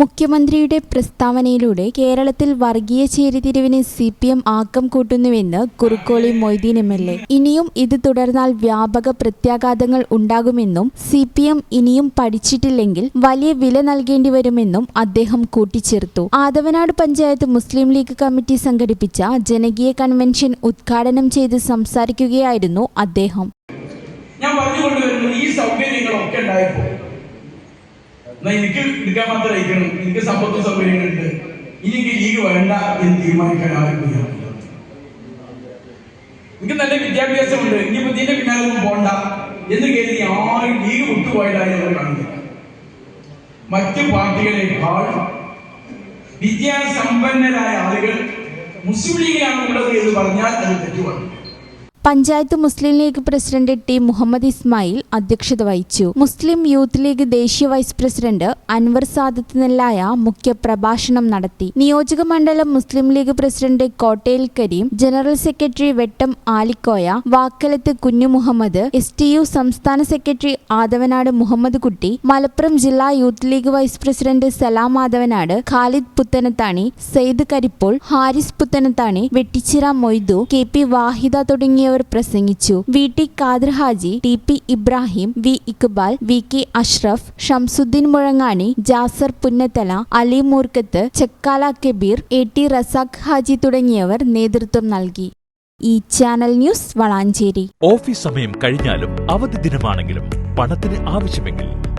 മുഖ്യമന്ത്രിയുടെ പ്രസ്താവനയിലൂടെ കേരളത്തിൽ വർഗീയ ചേരിതിരിവിന് സി പി എം ആക്കം കൂട്ടുന്നുവെന്ന് Kurukkoli Moideen M L A. ഇനിയും ഇത് തുടർന്നാൽ വ്യാപക പ്രത്യാഘാതങ്ങൾ ഉണ്ടാകുമെന്നും സി പി എം ഇനിയും പഠിച്ചിട്ടില്ലെങ്കിൽ വലിയ വില നൽകേണ്ടി വരുമെന്നും അദ്ദേഹം കൂട്ടിച്ചേർത്തു. ആദവനാട് പഞ്ചായത്ത് മുസ്ലിം ലീഗ് കമ്മിറ്റി സംഘടിപ്പിച്ച ജനകീയ കൺവെൻഷൻ ഉദ്ഘാടനം ചെയ്ത് സംസാരിക്കുകയായിരുന്നു അദ്ദേഹം. ഞാൻ പറഞ്ഞുകൊണ്ടുവരുന്നത് ഈ സൗകര്യങ്ങളൊക്കെ ഉണ്ടായപ്പോ എന്നാ എനിക്ക് എടുക്കാൻ മാത്രം അയക്കണം. എനിക്ക് സമ്പത്ത് സൗകര്യങ്ങളുണ്ട് ഇനി എനിക്ക് ലീഗ് വേണ്ട എന്ന് തീരുമാനിക്കാൻ ആർക്കും. എനിക്ക് നല്ല വിദ്യാഭ്യാസമുണ്ട്. ഇനിയിപ്പോ ഇതിന്റെ പിന്നാലെ ഒന്നും പോണ്ട എന്ന് കരുതി ആരും ലീഗ് വിട്ടുപോയതായി നമ്മൾ കാണുന്നില്ല മറ്റ് പാർട്ടികളെക്കാൾ വിദ്യാസമ്പന്നരായ ആളുകൾ മുസ്ലിം ലീഗിലാണ് ഉള്ളത് എന്ന് പറഞ്ഞാൽ അത് തെറ്റുമാണ് പഞ്ചായത്ത് മുസ്ലിം ലീഗ് പ്രസിഡന്റ് ടി മുഹമ്മദ് ഇസ്മായിൽ അധ്യക്ഷത വഹിച്ചു. മുസ്ലിം യൂത്ത് ലീഗ് ദേശീയ വൈസ് പ്രസിഡന്റ് അൻവർ സാദത്ത് നെല്ലായ മുഖ്യ പ്രഭാഷണം നടത്തി. നിയോജക മണ്ഡലം Muslim League president Kottayil Kareem general secretary Vettam Alikoya Vakkalath Kunhu Muhammad S T U സംസ്ഥാന സെക്രട്ടറി ആദവനാട് മുഹമ്മദ് കുട്ടി മലപ്പുറം ജില്ലാ Youth League vice president Salam Athavanad Khalid Puthanathani Sayed Karippol Haris Puthanathani Vettichira Moidu K P Vahida തുടങ്ങിയവർ പ്രസംഗിച്ചു. V. T. Khader Haji T. P. Ibrahim V. Iqbal V. K. Ashraf Shamsudheen മുഴങ്ങാണി Jasar Punnathala Ali Moorkath Chekkala Kabeer A. T. Razak Haji തുടങ്ങിയവർ നേതൃത്വം നൽകി. ഈ channel news Valanchery. Office സമയം കഴിഞ്ഞാലും അവധി ദിനമാണെങ്കിലും പണത്തിന് ആവശ്യമെങ്കിൽ